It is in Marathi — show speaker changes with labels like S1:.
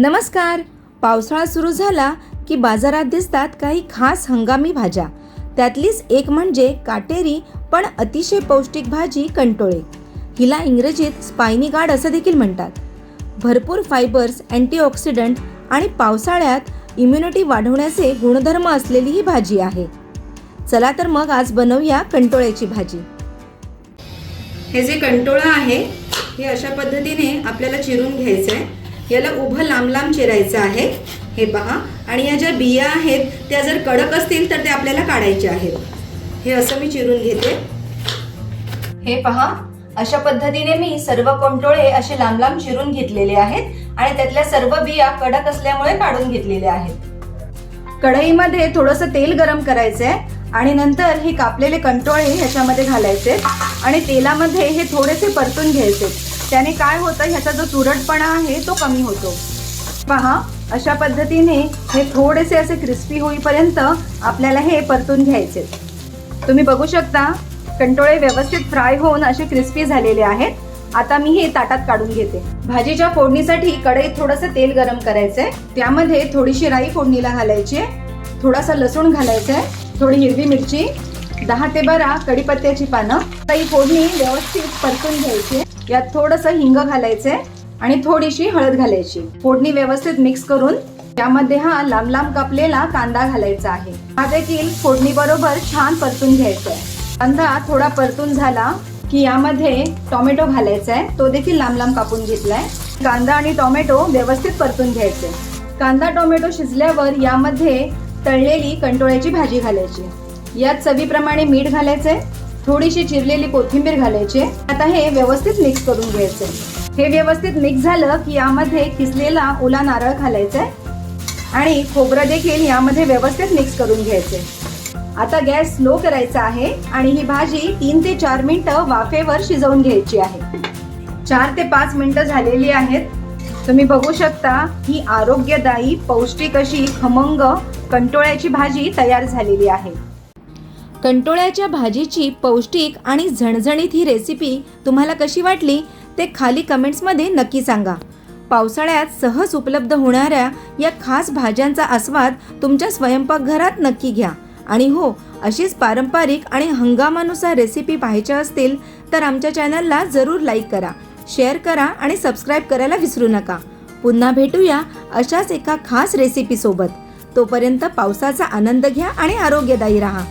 S1: नमस्कार. पावसाळा सुरू झाला की बाजारात दिसतात काही खास हंगामी भाज्या. त्यातलीच एक म्हणजे काटेरी पण अतिशय पौष्टिक भाजी कंटोळे. हिला इंग्रजीत स्पायनी गार्ड असं देखील म्हणतात. भरपूर फायबर्स अँटीऑक्सिडंट आणि पावसाळ्यात इम्युनिटी वाढवण्याचे गुणधर्म असलेली ही भाजी आहे. चला तर मग आज बनवूया कंटोळ्याची भाजी. हे जे कंटोळं आहे हे अशा पद्धतीने आपल्याला चिरून घ्यायचं आहे याला उभं लांब लांब चिरायचं आहे. हे पहा. आणि या ज्या बिया आहेत त्या जर कडक असतील तर त्या आपल्याला काढायचे आहेत. हे असं मी चिरून घेते. हे पहा. अशा पद्धतीने मी सर्व कोमटोळे असे लांब लांब चिरून घेतलेले आहेत आणि त्यातल्या सर्व बिया कडक असल्यामुळे काढून घेतलेल्या आहेत. कढईमध्ये थोडंसं तेल गरम करायचं आहे आणि नंतर हे कापलेले कंटोळे ह्याच्यामध्ये घालायचे आणि तेलामध्ये हे थोडेसे परतून घ्यायचे. त्याने काय होतं ह्याचा जो तुरटपणा आहे तो कमी होतो. पहा अशा पद्धतीने हे थोडेसे असे क्रिस्पी होईपर्यंत आपल्याला हे परतून घ्यायचे. तुम्ही बघू शकता कंटोळे व्यवस्थित फ्राय होऊन असे क्रिस्पी झालेले आहेत. आता मी हे ताटात काढून घेते. भाजीच्या फोडणीसाठी कढईत थोडंसं तेल गरम करायचंय. त्यामध्ये थोडीशी राई फोडणीला घालायची थोडासा लसूण घालायचंय. थोडी हिरवी मिरची. दहा ते बारा कढीपत्त्याची पानं. काही फोडणी व्यवस्थित परतून घ्यायची यात थोडंसं हिंग घालायचंय आणि थोडीशी हळद घालायची. फोडणी व्यवस्थित मिक्स करून त्यामध्ये हा लांब लांब कापलेला कांदा घालायचा आहे. हा देखील फोडणी बरोबर छान परतून घ्यायचा आहे कांदा थोडा परतून झाला की यामध्ये टोमॅटो घालायचा आहे तो देखील लांब लांब कापून घेतलाय. कांदा आणि टोमॅटो व्यवस्थित परतून घ्यायचे. कांदा टोमॅटो शिजल्यावर यामध्ये तळलेली कंटोळ्याची भाजी घालायची. यात चवीप्रमाणे मीठ घालायचंय थोडीशी चिरलेली कोथिंबीर घालायची. आता हे व्यवस्थित मिक्स करून घ्यायचंय हे व्यवस्थित मिक्स झालं की यामध्ये किसलेला ओला नारळ घालायचा आणि खोबरं देखील यामध्ये व्यवस्थित मिक्स करून घ्यायचे. आता गॅस स्लो करायचा आहे आणि ही भाजी तीन ते चार मिनिटं वाफेवर शिजवून घ्यायची आहे. चार ते पाच मिनिटं झालेली आहेत. तुम्ही बघू शकता ही आरोग्यदायी पौष्टिक अशी खमंग कंटोळ्याची भाजी तयार झालेली आहे. कंटोळ्याच्या भाजीची पौष्टिक आणि झणझणीत ही रेसिपी तुम्हाला कशी वाटली ते खाली कमेंट्समध्ये नक्की सांगा. पावसाळ्यात सहज उपलब्ध होणाऱ्या या खास भाज्यांचा आस्वाद तुमच्या स्वयंपाकघरात नक्की घ्या. आणि हो अशीच पारंपरिक आणि हंगामानुसार रेसिपी पाहायच्या असतील तर आमच्या चॅनलला जरूर लाईक करा शेअर करा आणि सबस्क्राईब करायला विसरू नका. पुन्हा भेटूया अशाच एका खास रेसिपीसोबत तोपर्यंत पावसाचा आनंद घ्या आणि आरोग्यदायी राहा.